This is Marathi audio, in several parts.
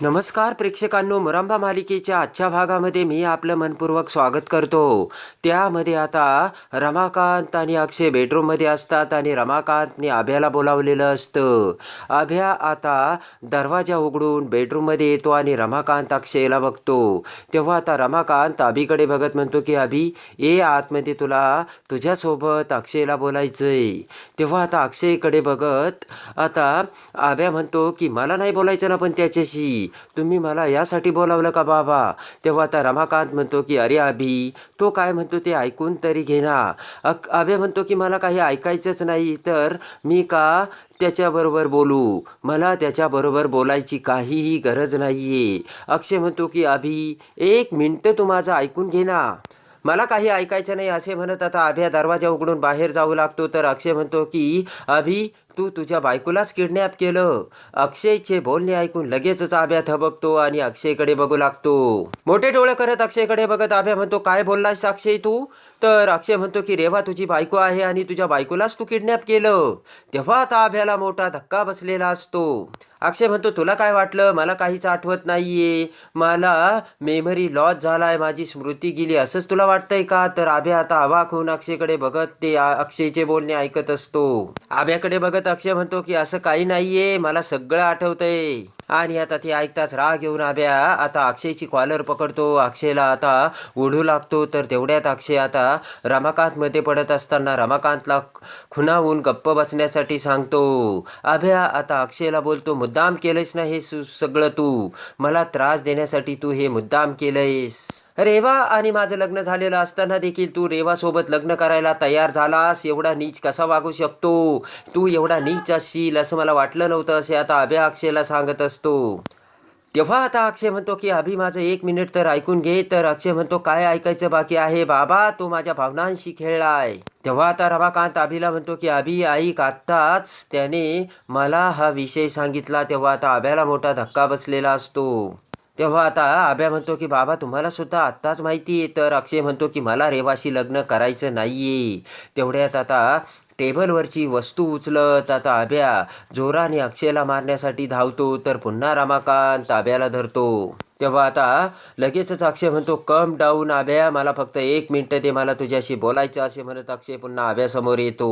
नमस्कार प्रेक्षकांनो मुरांबा मालिकेच्या आजच्या भागामध्ये मी आपलं मनपूर्वक स्वागत करतो. त्यामध्ये आता रमाकांत आणि अक्षय बेडरूममध्ये असतात आणि रमाकांतने आभ्याला बोलावलेलं असतं. आभ्या आता दरवाजा उघडून बेडरूममध्ये येतो आणि रमाकांत अक्षयला बघतो. तेव्हा आता रमाकांत अभिकडे बघत म्हणतो की अभि ये आतमध्ये तुला तुझ्यासोबत अक्षयला बोलायचंय. तेव्हा आता अक्षयकडे बघत आता आभ्या म्हणतो की मला नाही बोलायचं ना पण त्याच्याशी. तुम्ही मला यासाठी बोलावलं का बाबा? तेव्हा आता रमाकांत म्हणतो की अरे अभि तो काय म्हणतो ते ऐकून तरी घे ना. अक आभ्या म्हणतो की मला काही ऐकायचंच नाही तर मी का त्याच्याबरोबर बोलू? मला त्याच्याबरोबर बोलायची काहीही गरज नाही आहे अक्षय म्हणतो की अभि एक मिनटं तू माझं ऐकून घे ना. मला काही ऐकायचं नाही असे म्हणत आता अभ्या दरवाजा उघडून बाहेर जाऊ लागतो. तर अक्षय म्हणतो की अभि तू तुझ्या बायकोलाच किडनॅप केलं. अक्षयचे बोलणे ऐकून लगेचच आभ्या थबकतो आणि अक्षयकडे बघू लागतो. मोठे डोळे करत अक्षयकडे बघत आभ्या म्हणतो काय बोललास अक्षय तू? तर अक्षय म्हणतो की रेवा तुझी बायको आहे आणि तुझ्या बायकोलाच तू किडनॅप केलं. तेव्हा आता आभ्याला मोठा धक्का बसलेला असतो. अक्षय म्हणतो तुला काय वाटलं? मला काहीच आठवत नाहीये. मला मेमरी लॉस झालाय. माझी स्मृती गेली. असंच तुला वाटतंय का? तर आभ्या आता अवाक होऊन अक्षयकडे बघत ते अक्षयचे बोलणे ऐकत असतो. आभ्याकडे बघत अक्षय म्हणतो की असं काही नाहीये मला सगळं आठवतंय. आणि आता ते ऐकताच राग घेऊन आभ्या आता अक्षयची कॉलर पकडतो अक्षयला आता ओढू लागतो. तर तेवढ्यात अक्षय आता रमाकांतमध्ये पडत असताना रमाकांतला खुनावून गप्प बसण्यासाठी सांगतो आभ्या आता अक्षयला बोलतो मुद्दाम केलंयस ना हे सु सगळं तू? मला त्रास देण्यासाठी तू हे मुद्दाम केलंयस. रेवा आणि माझं लग्न झालेलं असताना देखील तू रेवासोबत लग्न करायला तयार झालास. एवढा नीच कसा वागू शकतो? तू एवढा नीच असशील असं मला वाटलं नव्हतं असे आता अभ्या अक्षयला सांगत असतो. तेव्हा आता अक्षय म्हणतो की अभि माझं एक मिनिट तर ऐकून घे. तर अक्षय म्हणतो काय ऐकायचं बाकी आहे? बाबा तो माझ्या भावनांशी खेळलाय. तेव्हा आता रमाकांत अभिला म्हणतो की अभि ऐक आत्ताच त्याने मला हा विषय सांगितला. तेव्हा आता अभ्याला मोठा धक्का बसलेला असतो. तेव्हा आता आभ्या म्हणतो की बाबा तुम्हाला सुद्धा आत्ताच माहिती आहे. तर अक्षय म्हणतो की मला रेवाशी लग्न करायचं नाही आहे तेवढ्यात आता टेबलवरची वस्तू उचलत आता आभ्या जोराने अक्षयला मारण्यासाठी धावतो तर पुन्हा रमाकांत आब्याला धरतो. तेव्हा आता लगेचच अक्षय म्हणतो कम डाऊन आभ्या मला फक्त एक मिनटं दे मला तुझ्याशी बोलायचं असे म्हणत अक्षय पुन्हा आभ्यासमोर येतो.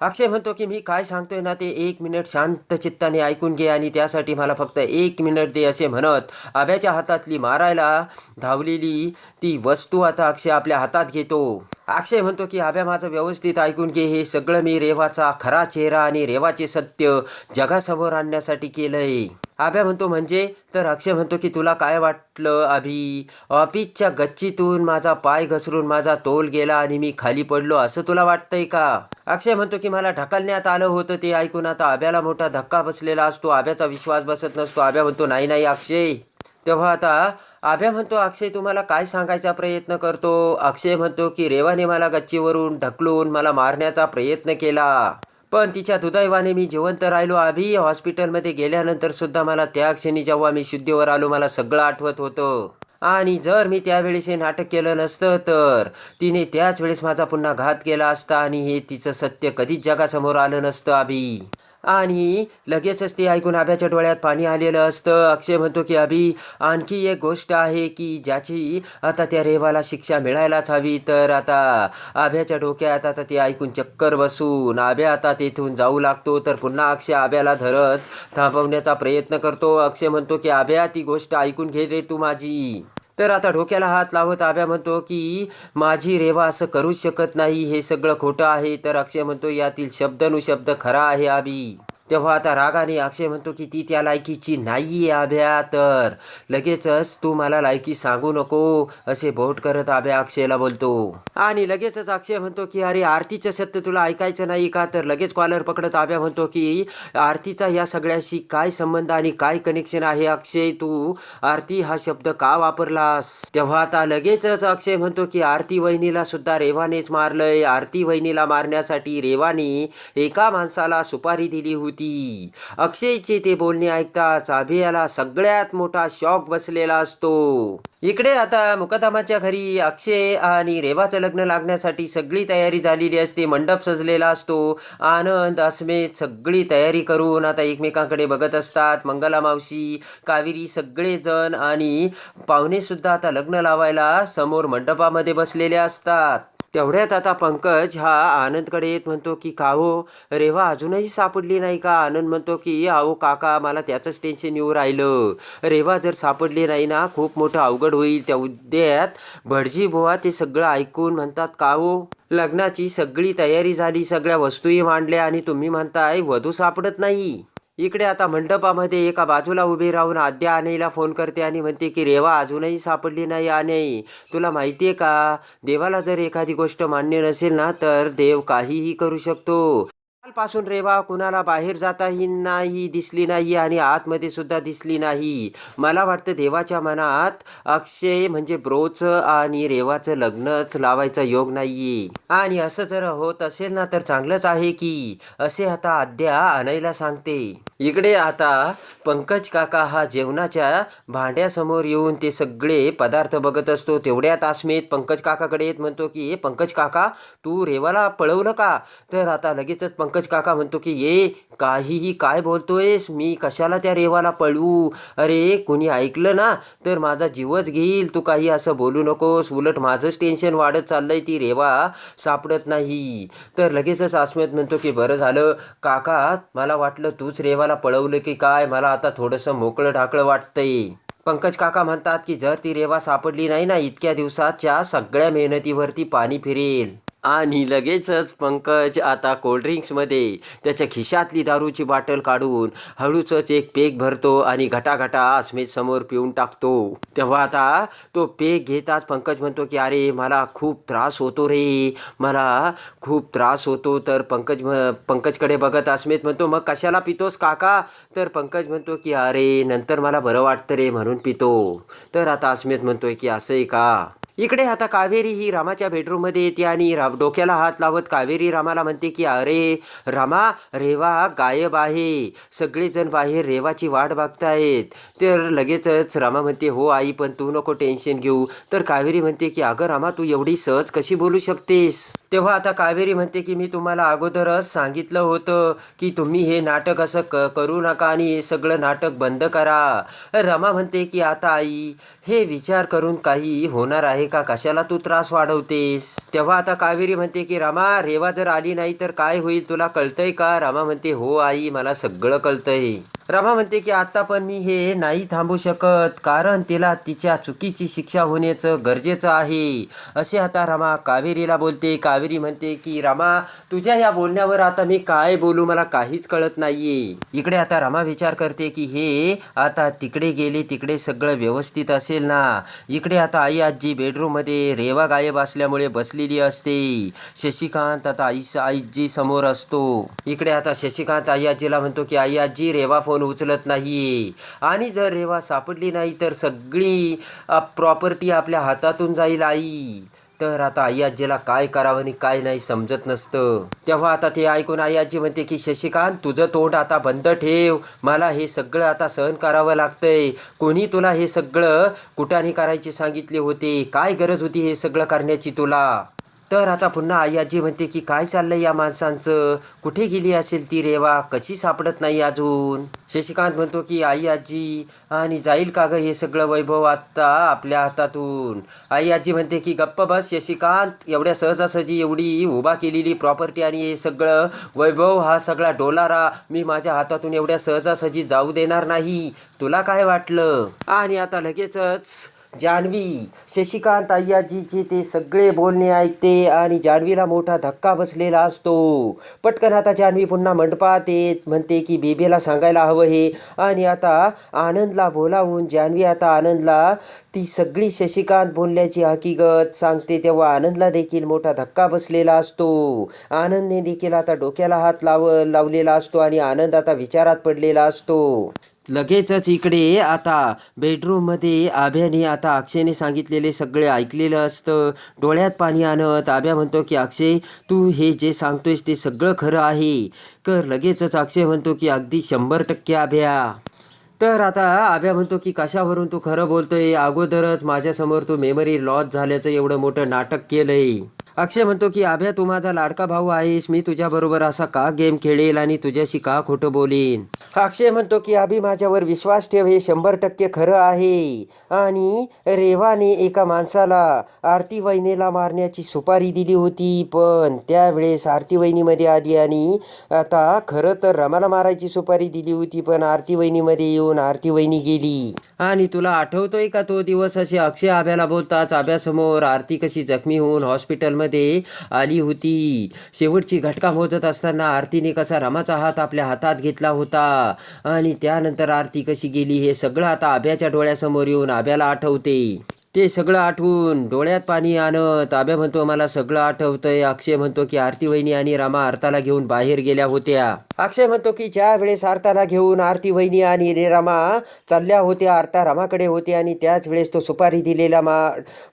अक्षय म्हणतो की मी काय सांगतोय ना ते एक मिनिट शांत चित्ताने ऐकून घे आणि त्यासाठी मला फक्त एक मिनिट दे असे म्हणत आब्याच्या हातातली मारायला धावलेली ती वस्तू आता अक्षय आपल्या हातात घेतो. अक्षय म्हणतो की आब्या माझं व्यवस्थित ऐकून घे. हे सगळं मी रेवाचा खरा चेहरा आणि रेवाचे सत्य जगासमोर आणण्यासाठी केलंय. आभ्या म्हणतो म्हणजे तर अक्षय म्हणतो की तुला काय वाटलं अभि? ऑफिसच्या गच्चीतून माझा पाय घसरून माझा तोल गेला आणि मी खाली पडलो असं तुला वाटतंय का? अक्षय म्हणतो की मला ढकलण्यात आलं होतं ते ऐकून. आता आभ्याला मोठा धक्का बसलेला असतो आभ्याचा विश्वास बसत नसतो. आभ्या म्हणतो नाही नाही अक्षय. तेव्हा आता आभ्या म्हणतो अक्षय तुम्हाला काय सांगायचा प्रयत्न करतो? अक्षय म्हणतो की रेवाने मला गच्चीवरून ढकलून मला मारण्याचा प्रयत्न केला. पण तिच्या दुदैवाने मी जिवंत राहिलो. आभी हॉस्पिटलमध्ये गेल्यानंतर सुद्धा मला त्या क्षणी जेव्हा मी शुद्धीवर आलो मला सगळं आठवत होतं. आणि जर मी त्यावेळेस हे नाटक केलं नसतं तर तिने त्याच वेळेस माझा पुन्हा घात केला असता आणि हे तिचं सत्य कधीच जगासमोर आलं नसतं आभी आणि लगेचच ते ऐकून आभ्याच्या डोळ्यात पाणी आलेलं असतं. अक्षय म्हणतो की अभि आणखी एक गोष्ट आहे की ज्याची आता त्या रेवाला शिक्षा मिळायलाच हवी. तर आता आभ्याच्या डोक्यात आता ते ऐकून चक्कर बसून आभ्या आता तेथून जाऊ लागतो. तर पुन्हा अक्षय आभ्याला धरत थांबवण्याचा प्रयत्न करतो. अक्षय म्हणतो की आभ्या ती गोष्ट ऐकून घे रे तू माझी. तर आता डोक्याला हात लावत आभ्या म्हणतो की माझी रेवा असं करूच शकत नाही. हे सगळं खोटं आहे. तर अक्षय म्हणतो यातील शब्दानुशब्द खरा आहे आबी. तेव्हा आता रागाने अक्षय म्हणतो की ती त्या लायकीची नाही आहे आभ्या तर लगेचच तू मला लायकी सांगू नको असे बोट करत आभ्या अक्षयला बोलतो. आणि लगेचच अक्षय म्हणतो की अरे आरतीचं सत्य तुला ऐकायचं नाही का? तर लगेच कॉलर पकडत आभ्या म्हणतो की आरतीचा या सगळ्याशी काय संबंध आणि काय कनेक्शन आहे अक्षय तू? आरती हा शब्द का वापरलास? तेव्हा आता लगेचच अक्षय म्हणतो की आरती वहिनीला सुद्धा रेवानेच मारलंय. आरती वहिनीला मारण्यासाठी रेवानी एका माणसाला सुपारी दिली होती. होती. अक्षयचे ते बोलणे ऐकताच अभियाला सगळ्यात मोठा शॉक बसलेला असतो. इकडे आता मुकदमाच्या घरी अक्षय आणि रेवाचं लग्न लागण्यासाठी सगळी तयारी झालेली असते. मंडप सजलेला असतो. आनंद अस्मित सगळी तयारी करून आता एकमेकांकडे बघत असतात. मंगला मावशी कावेरी सगळेजण आणि पाहुणेसुद्धा आता लग्न लावायला समोर मंडपामध्ये बसलेले असतात. तेवढ्यात आता पंकज हा आनंदकडे येत म्हणतो की का हो रेवा अजूनही सापडली नाही का? आनंद म्हणतो की अहो काका मला त्याचंच टेन्शन येऊ राहिलं. रेवा जर सापडली नाही ना खूप मोठं अवघड होईल. त्या उद्यात भटजी बुवा ते सगळं ऐकून म्हणतात का हो लग्नाची सगळी तयारी झाली. सगळ्या वस्तूही मांडल्या आणि तुम्ही म्हणताय वधू सापडत नाही. इकडे आता मंडपामध्ये एका बाजूला उभे राहून आद्या आनईला फोन करते आणि म्हणते की रेवा अजूनही सापडली नाही आनई तुला माहिती आहे का? देवाला जर एखादी गोष्ट मान्य नसेल ना तर देव काहीही करू शकतो. कालपासून रेवा कुणाला बाहेर जाताही नाही दिसली नाही आणि आतमध्ये सुद्धा दिसली नाही. मला वाटतं देवाच्या मनात अक्षय म्हणजे ब्रोचं आणि रेवाचं लग्नच लावायचा योग नाहीये. आणि असं जर होत असेल ना तर चांगलंच आहे की असे आता आद्या आणायला सांगते. इकडे आता पंकज काका हा जेवणाच्या भांड्यासमोर येऊन ते सगळे पदार्थ बघत असतो. तेवढ्यात अस्मित पंकज काकाकडे येत म्हणतो की ए पंकज काका तू रेवाला पळवलं का? तर आता लगेचच पंकज काका म्हणतो की ये काहीही काय बोलतोयस? मी कशाला त्या रेवाला पळवू? अरे कुणी ऐकलं ना? तर माझा जीवच घेईल. तू काही असं बोलू नकोस. उलट माझंच टेन्शन वाढत चाललंय ती रेवा. सापडत नाही. तर लगेचच अस्मित म्हणतो की बरं झालं. काका मला वाटलं तूच रेवा मला पळवलं की काय? मला आता थोडंसं मोकळं ढाकळं वाटतंय. पंकज काका म्हणतात की जर ती रेवा सापडली नाही ना इतक्या दिवसाच्या सगळ्या मेहनतीवरती पाणी फिरेल. आणि लगेचच पंकज आता कोल्ड्रिंक्समध्ये त्याच्या खिशातली दारूची बाटल काढून हळूचच एक पेक भरतो आणि घटाघटा अस्मितसमोर पिऊन टाकतो. तेव्हा आता तो पेक घेताच पंकज म्हणतो की अरे मला खूप त्रास होतो रे. मला खूप त्रास होतो. तर पंकज पंकजकडे बघत अस्मित म्हणतो मग कशाला पितोस काका? तर पंकज म्हणतो की अरे नंतर मला बरं वाटतं रे म्हणून पितो. तर आता अस्मित म्हणतोय की असं आहे का? इकडे आता कावेरी ही रामाच्या बेडरूममध्ये येते आणि राम डोक्याला हात लावत कावेरी रामाला म्हणते की अरे रामा रेवा गायब आहे. सगळेजण बाहेर रेवाची वाट बघतायत. तर लगेचच रामा म्हणते हो आई पण तू नको टेन्शन घेऊ. तर कावेरी म्हणते की अगं रामा तू एवढी सहज कशी बोलू शकतेस? तेव्हा आता कावेरी म्हणते की मी तुम्हाला अगोदरच सांगितलं होतं की तुम्ही हे नाटक असं क करू नका आणि हे सगळं नाटक बंद करा. रमा म्हणते की आता आई हे विचार करून काही होणार आहे का? कशाला तू त्रास वाढवतेस? तेव्हा आता कावेरी म्हणते की रमा रेवा जर आली नाही तर काय होईल? तुला कळतंय का? रमा म्हणते हो आई मला सगळं कळतंय. रमा म्हणते की आता पण मी हे नाही थांबू शकत कारण तिला तिच्या चुकीची शिक्षा होण्याचं गरजेचं आहे. असे आता रमा कावेरीला बोलते. कावेरी म्हणते की रमा तुझ्या या बोलण्यावर आता मी काय बोलू? मला काहीच कळत नाहीये. इकडे आता रमा विचार करते की हे आता तिकडे गेले तिकडे सगळं व्यवस्थित असेल ना? इकडे आता आई आजी बेडरूममध्ये रेवा गायब असल्यामुळे बसलेली असते. शशिकांत आता आई आईजी समोर असतो. इकडे आता शशिकांत आई आजीला म्हणतो की आई आजी रेवा फोन उचलत नाहीये आणि जर रेवा सापडली नाही तर सगळी प्रॉपर्टी आपल्या हातातून जाईल आई. तर आता आई आजीला काय करावं आणि काय नाही समजत नसतं. तेव्हा आता ते ऐकून आई आजी म्हणते की शशिकांत तुझं तोंड आता बंद ठेव. मला हे सगळं आता सहन करावं लागतंय. कोणी तुला हे सगळं कुठाने करायचे सांगितले होते? काय गरज होती हे सगळं करण्याची तुला? तर आता पुन्हा आई आजी म्हणते की काय चाललंय या माणसांचं? कुठे गेली असेल ती रेवा? कशी सापडत नाही अजून? शशिकांत म्हणतो की आई आजी आणि जाईल का गं हे सगळं वैभव आत्ता आपल्या हातातून? आई आजी म्हणते की गप्प बस शशिकांत एवढ्या सहजासहजी एवढी उभा केलेली प्रॉपर्टी आणि हे सगळं वैभव हा सगळा डोलारा मी माझ्या हातातून एवढ्या सहजासहजी जाऊ देणार नाही. तुला काय वाटलं? आणि आता लगेचच जान्हवी शशिकांत अय्याजीचे ते सगळे बोलणे ऐकते आणि जान्हवीला मोठा धक्का बसलेला असतो. पटकन आता जान्हवी पुन्हा मंडपात येत म्हणते की बेबीला सांगायला हवं हे. आणि आता आनंदला बोलावून जान्हवी आता आनंदला ती सगळी शशिकांत बोलल्याची हकीकत सांगते. तेव्हा आनंदला देखील मोठा धक्का बसलेला असतो. आनंदने देखील आता डोक्याला हात लाव लावलेला असतो आणि आनंद आता विचारात पडलेला असतो. लगेचच इकडे आता बेडरूममध्ये आभ्याने आता अक्षयने सांगितलेले सगळे ऐकलेलं असतं. डोळ्यात पाणी आणत आभ्या म्हणतो की अक्षय तू हे जे सांगतोयस ते सगळं खरं आहे. कर लगेचच अक्षय म्हणतो की अगदी शंभर टक्के आभ्या. तर आता आभ्या म्हणतो की कशावरून तू खरं बोलतोय? अगोदरच माझ्यासमोर तू मेमरी लॉस झाल्याचं एवढं मोठं नाटक केलंय. अक्षय म्हणतो की आभ्या तू माझा लाडका भाऊ आहेस. मी तुझ्याबरोबर असा का गेम खेळेल आणि तुझ्याशी का खोटं बोलेन? अक्षय म्हणतो की आभी माझ्यावर विश्वास ठेव. हे शंभर टक्के खरं आहे. आणि रेवाने एका माणसाला आरती वहिनीला मारण्याची सुपारी दिली होती. पण त्यावेळेस आरती वहिनीमध्ये आली आणि आता खरं तर रमाला मारायची सुपारी दिली होती पण आरती वहिनीमध्ये येऊन आरती वहिनी गेली. आणि तुला आठवतोय का तो दिवस? असे अक्षय आभ्याला बोलताच आभ्यासमोर आरती कशी जखमी होऊन हॉस्पिटलमध्ये मध्ये आली होती. शेवटची घटका मोजत असताना आरतीने कसा रमाचा हात आपल्या हातात घेतला होता आणि त्यानंतर आरती कशी गेली हे सगळं आता आभ्याच्या डोळ्यासमोर येऊन आभ्याला आठवते. ते सगळं आठवून डोळ्यात पाणी आणत आभ्या म्हणतो मला सगळं आठवतंय. अक्षय म्हणतो की आरती वहिनी आणि रामा आरताला घेऊन बाहेर गेल्या होत्या. अक्षय म्हणतो की ज्या वेळेस आरताला घेऊन आरती वहिनी आणि रामा चालल्या होत्या आरता रामाकडे होते आणि त्याच वेळेस तो सुपारी दिलेला मा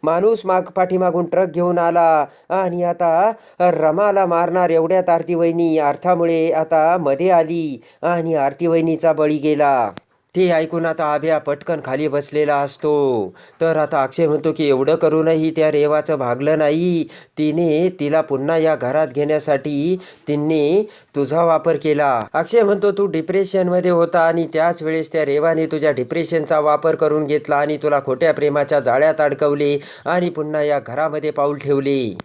माणूस माग पाठीमागून ट्रक घेऊन आला. आणि आता रमाला मारणार एवढ्यात आरती वहिनी अर्थामुळे आता मध्ये आली आणि आरती वहिनीचा बळी गेला. ते ऐकून आता आभ्या पटकन खाली बसलेला असतो. तर आता अक्षय म्हणतो की एवढं करूनही त्या रेवाचं भागलं नाही. तिने तिला पुन्हा या घरात घेण्यासाठी तिने तुझा वापर केला. अक्षय म्हणतो तू डिप्रेशनमध्ये होता आणि त्याच वेळेस त्या रेवाने तुझ्या डिप्रेशनचा वापर करून घेतला आणि तुला खोट्या प्रेमाच्या जाळ्यात अडकवले आणि पुन्हा या घरामध्ये पाऊल ठेवले.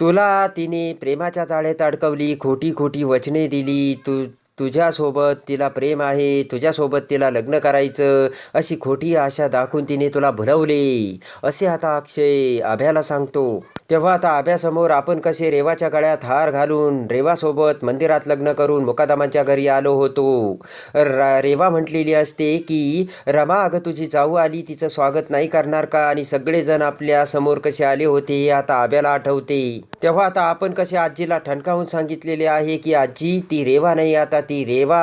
तुला तिने प्रेमाच्या जाळ्यात अडकवली खोटी खोटी वचने दिली तू तुझ्यासोबत तिला प्रेम आहे तुझ्यासोबत तिला लग्न करायचं अशी खोटी आशा दाखवून तिने तुला भुलवले. असे आता अक्षय आभ्याला सांगतो. तेव्हा आता आभ्यासमोर आपण कसे रेवाच्या गळ्यात हार घालून रेवासोबत मंदिरात लग्न करून मुकादामांच्या घरी आलो होतो. रेवा म्हटलेली असते की रमा अगं तुझी जाऊ आली तिचं स्वागत नाही करणार का? आणि सगळेजण आपल्यासमोर कसे आले होते हे आता आभ्याला आठवते. तेव्हा आता आपण कसे आजीला ठणकावून सांगितलेले आहे की आजी ती रेवा नाही आता ती रेवा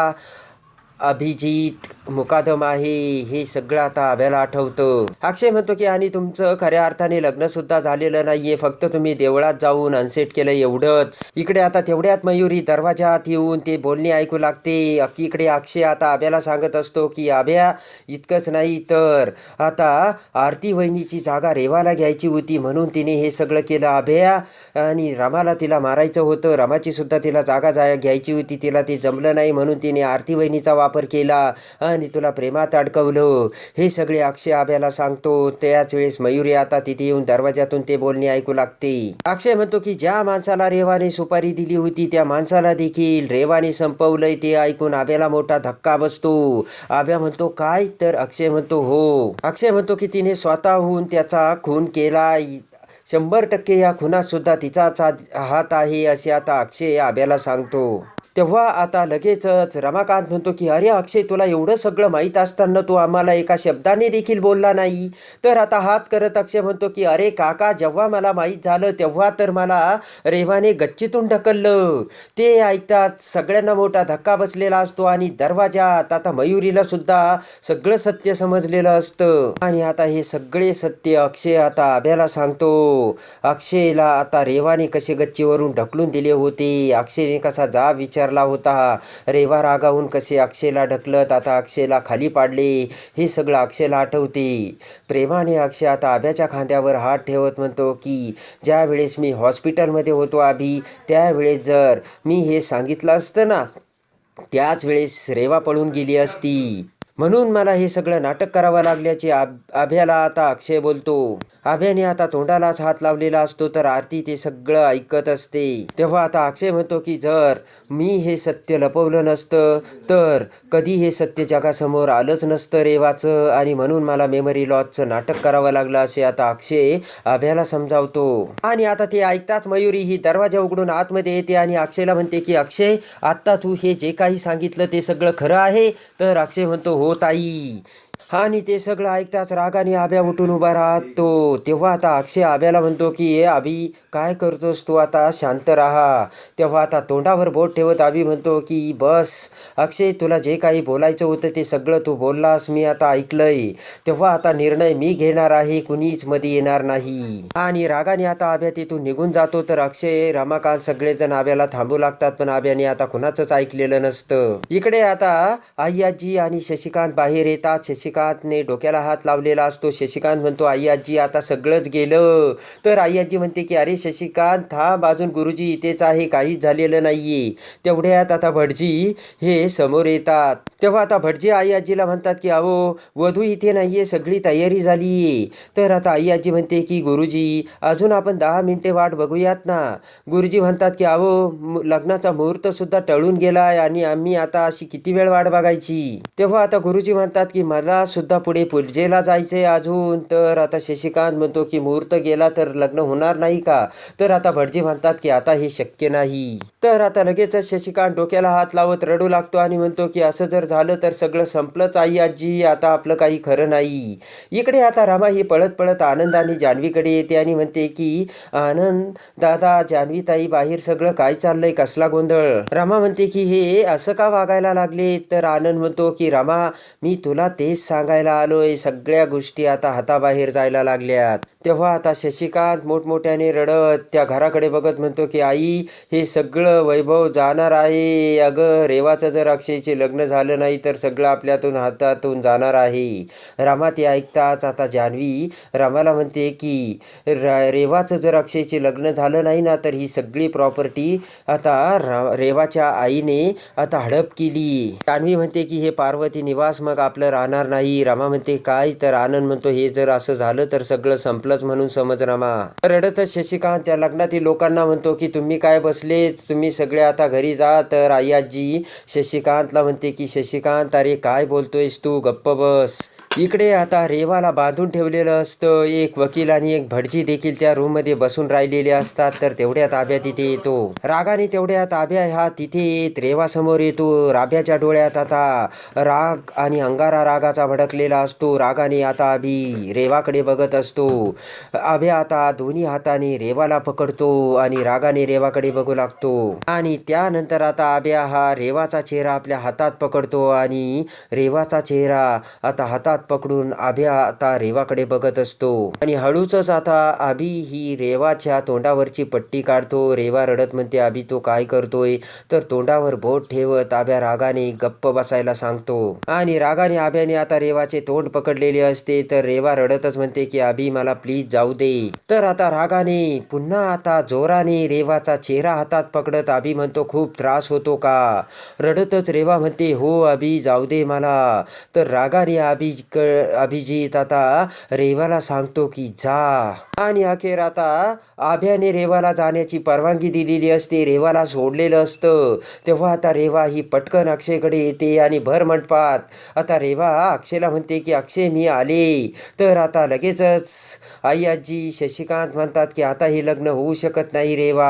अभिजित मुकादम आहे हे सगळं आता आभ्याला आठवतं. अक्षय म्हणतो की आणि तुमचं खऱ्या अर्थाने लग्न सुद्धा झालेलं नाहीये. फक्त तुम्ही देवळात जाऊन अनसेट केलं एवढंच. इकडे आता तेवढ्यात मयुरी दरवाजात येऊन ते बोलणे ऐकू लागते. इकडे अक्षय आता आभ्याला सांगत असतो की आभ्या इतकंच नाही तर आता आरती वहिनीची जागा रेवाला घ्यायची होती. म्हणून तिने हे सगळं केलं आभ्या. आणि रमाला तिला मारायचं होतं. रमाची सुद्धा तिला जागा जा घ्यायची होती. तिला ते जमलं नाही. म्हणून तिने आरती वहिनीचा वापर केला. आणि तुला प्रेमात अडकवलं. हे सगळे अक्षय आभ्याला सांगतो. त्याच वेळेस मयुरी आता तिथे येऊन दरवाजातून ते बोलणे ऐकू लागते. अक्षय म्हणतो की ज्या माणसाला रेवाने सुपारी दिली होती त्या माणसाला देखील रेवाने संपवलंय ते ऐकून आभ्याला मोठा धक्का बसतो. आभ्या म्हणतो काय? तर अक्षय म्हणतो हो. अक्षय म्हणतो की तिने स्वतःहून त्याचा खून केला शंभर टक्के या खुनात सुद्धा तिचाच हात- हात आहे असे आता अक्षय आभ्याला सांगतो. तेव्हा आता लगेचच रमाकांत म्हणतो की अरे अक्षय तुला एवढं सगळं माहीत असताना तू आम्हाला एका शब्दाने देखील बोलला नाही. तर आता हात करत अक्षय म्हणतो की अरे काका जेव्हा मला माहीत झालं तेव्हा तर मला रेवाने गच्चीतून ढकललं. ते ऐकतात सगळ्यांना मोठा धक्का बसलेला असतो आणि दरवाजात आता मयुरीला सुद्धा सगळं सत्य समजलेलं असतं. आणि आता हे सगळे सत्य अक्षय आता आभ्याला सांगतो. अक्षयला आता रेवाने कसे गच्चीवरून ढकलून दिले होते? अक्षयने कसा जा विचार ठरला होता रेवा रागावून कसे अक्षयला ढकलत आता अक्षयला खाली पाडले हे सगळं अक्षयला आठवते. प्रेमाने अक्षय आता आभ्याच्या खांद्यावर हात ठेवत म्हणतो की ज्या वेळेस मी हॉस्पिटलमध्ये होतो आभी त्यावेळेस जर मी हे सांगितलं असतं ना त्याच वेळेस रेवा पळून गेली असती. म्हणून मला हे सगळं नाटक करावं लागल्याचे आभ आभ्याला आता अक्षय बोलतो. आभ्याने आता तोंडालाच हात लावलेला असतो तर आरती ते सगळं ऐकत असते. तेव्हा आता अक्षय म्हणतो की जर मी हे सत्य लपवलं नसतं तर कधी हे सत्य जगासमोर आलंच नसतं रेवाचं आणि म्हणून मला मेमरी लॉसचं नाटक करावं लागलं असे आता अक्षय आभ्याला समजावतो. आणि आता ते ऐकताच मयुरी ही दरवाजा उघडून आतमध्ये येते आणि अक्षयला म्हणते की अक्षय आत्ता तू हे जे काही सांगितलं ते सगळं खरं आहे? तर अक्षय म्हणतो हो ताई आणि ते सगळं ऐकताच रागाने आब्या उठून उभा राहतो. तेव्हा आता अक्षय आब्याला म्हणतो की ए आबी काय करतोस तू आता? शांत राहा. तेव्हा आता तोंडावर बोट ठेवत आबी म्हणतो की बस अक्षय तुला जे काही बोलायचं होतं ते सगळं तू बोललास मी आता ऐकलंय. तेव्हा आता निर्णय मी घेणार आहे कुणीच मध्ये येणार नाही. आणि रागाने आता आब्या तिथून निघून जातो. तर अक्षय रमाकांत सगळेजण आब्याला थांबू लागतात पण आब्याने आता कुणाचंच ऐकलेलं नसतं. इकडे आता आई आजी आणि शशिकांत बाहेर येतात. शशिकांत शशिकांतने डोक्याला हात लावलेला असतो. शशिकांत म्हणतो आई आजी आता सगळंच गेलं. तर आई आजी म्हणते की अरे शशिकांत थांब अजून गुरुजी इथेच आहे काहीच झालेलं नाहीये. तेवढ्यात आता भटजी हे समोर येतात. तेव्हा आता भटजी आई आजीला म्हणतात की अहो वधू इथे नाहीये सगळी तयारी झालीये. तर आता आई आजी म्हणते की गुरुजी अजून आपण दहा मिनिटे वाट बघूयात ना. गुरुजी म्हणतात की अहो मु- लग्नाचा मुहूर्तसुद्धा टळून गेलाय आणि आम्ही आता अशी किती वेळ वाट बघायची? तेव्हा आता गुरुजी म्हणतात की मला सुद्धा पुढे पूजेला जायचंय अजून. तर आता शशिकांत म्हणतो की मुहूर्त गेला तर लग्न होणार नाही का? तर आता भटजी म्हणतात की आता हे शक्य नाही. तर आता लगेचच शशिकांत डोक्याला हात लावत रडू लागतो आणि म्हणतो की असं जर झालं तर सगळं संपलंच आई आजी. आता आपलं काही खरं नाही. इकडे आता रामा ही पळत पळत आनंद आणि जान्हवीकडे येते आणि म्हणते की आनंद दादा जान्हवी ताई बाहेर सगळं काय चाललंय? कसला गोंधळ? रमा म्हणते की हे असं का वागायला लागले? तर आनंद म्हणतो की रमा मी तुला तेच सांग सांगायला आलोय सगळ्या गोष्टी आता हाताबाहेर जायला लागल्यात. तेव्हा आता शशिकांत मोठमोठ्याने रडत त्या घराकडे बघत म्हणतो की आई हे सगळं वैभव जाणार आहे. अगं रेवाचं जर अक्षयचे लग्न झालं नाही तर सगळं आपल्यातून हातातून जाणार आहे. रामा ते ऐकताच आता जान्हवी रामाला म्हणते की रेवाचं जर अक्षयचे लग्न झालं नाही ना तर ही सगळी प्रॉपर्टी आता रा रेवाच्या आईने आता हडप केली. जान्हवी म्हणते की हे पार्वती निवास मग आपलं राहणार नाही. रमा म्हणते काय तर आनंद म्हणतो हे जर असं झालं तर सगळं संपलंच म्हणून समज रमा. रडतच शशिकांत त्या लग्नातील लोकांना म्हणतो की तुम्ही काय बसले तुम्ही सगळे आता घरी जा. तर आई आजी शशिकांतला म्हणते की शशिकांत अरे काय बोलतोयस तू? गप्प बस. इकडे आता रेवाला बांधून ठेवलेलं असतं. एक वकील आणि एक भटजी देखील त्या रूममध्ये बसून राहिलेले असतात. तर तेवढ्या ताब्या तिथे येतो. रागाने तेवढ्या ताब्या हा तिथे येत. रेवा समोर येतो. राब्याच्या डोळ्यात आता राग आणि अंगारा रागाचा भडकलेला असतो. रागाने आता आभी रेवाकडे बघत असतो. अभ्या आता दोन्ही हाताने रेवाला पकडतो आणि रागाने रेवाकडे बघू लागतो. आणि त्यानंतर आता अभ्या हा रेवाचा चेहरा आपल्या हातात पकडतो आणि रेवाचा चेहरा आता हातात पकडून आभ्या आता रेवाकडे बघत असतो. आणि हळूच आता आभी ही रेवाच्या तोंडावरची पट्टी काढतो. रेवा रडत म्हणते अभि तो काय करतोय? तर तोंडावर बोट ठेवत आभ्या रागाने गप्प बसायला सांगतो. आणि रागाने आभ्याने आता रेवाचे तोंड पकडलेले असते तर रेवा रडतच म्हणते की आभी मला प्लीज जाऊ दे. तर आता रागाने पुन्हा आता जोराने रेवाचा चेहरा हातात पकडत आभी म्हणतो खूप त्रास होतो का? रडतच रेवा म्हणते हो अभि जाऊ दे मला. तर रागाने अभि अभिजित आता रेवाला सांगतो की जा. आणि अखेर आता आभ्याने रेवाला जाण्याची परवानगी दिलेली असते रेवाला सोडलेलं असतं. तेव्हा आता रेवा ही पटकन अक्षयकडे येते आणि भर मंडपात. आता रेवा अक्षयला म्हणते की अक्षय मी आले. तर आता लगेचच. आई आजी शशिकांत म्हणतात की आता हे लग्न होऊ शकत नाही रेवा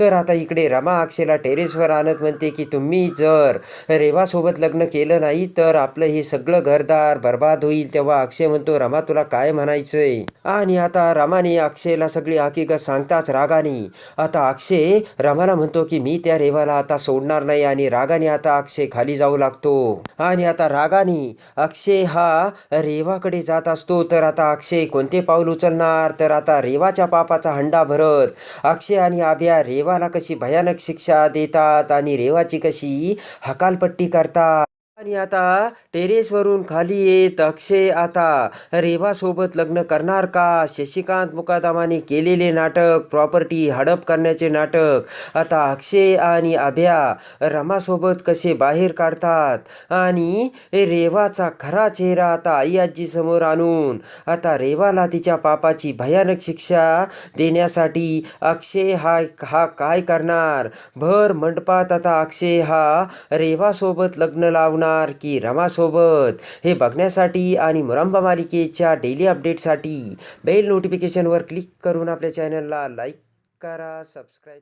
तर आता इकडे रमा अक्षयला टेरेसवर आणत म्हणते की तुम्ही जर रेवासोबत लग्न केलं नाही तर आपलं हे सगळं घरदार बर्बाद होईल. तेव्हा अक्षय म्हणतो रमा तुला काय म्हणायचंय? आणि आता रमाने अक्षयला सगळी हकीकत सांगताच रागाने. आता अक्षय रमाला म्हणतो की मी त्या रेवाला आता सोडणार नाही आणि रागाने आता अक्षय खाली जाऊ लागतो. आणि आता रागाने अक्षय अक्षय हा रेवाकडे जात असतो. तर आता अक्षय कोणते पाऊल उचलणार? तर आता रेवाच्या पापाचा हंडा भरत अक्षय आणि आभ्या रेवाला कशी भयानक शिक्षा देतात आणि रेवाची कशी हकालपट्टी करतात? आणि आता टेरेसवरून खाली येत अक्षय आता रेवासोबत लग्न करणार का? शशिकांत मुकादामाने केलेले नाटक प्रॉपर्टी हडप करण्याचे नाटक. आता अक्षय आणि अभ्या रमासोबत कसे बाहेर काढतात? आणि रेवाचा खरा चेहरा आता आई आजी समोर आणून आता रेवाला तिच्या पापाची भयानक शिक्षा देण्यासाठी अक्षय हा हा काय करणार? भर मंडपात आता अक्षय हा रेवासोबत लग्न लावणार. की रमासोबत. हे बघण्यासाठी आणि मुरंबा मालिकेच्या डेली अपडेटसाठी बेल नोटिफिकेशनवर क्लिक करून आपल्या चॅनलला लाईक करा सबस्क्राईब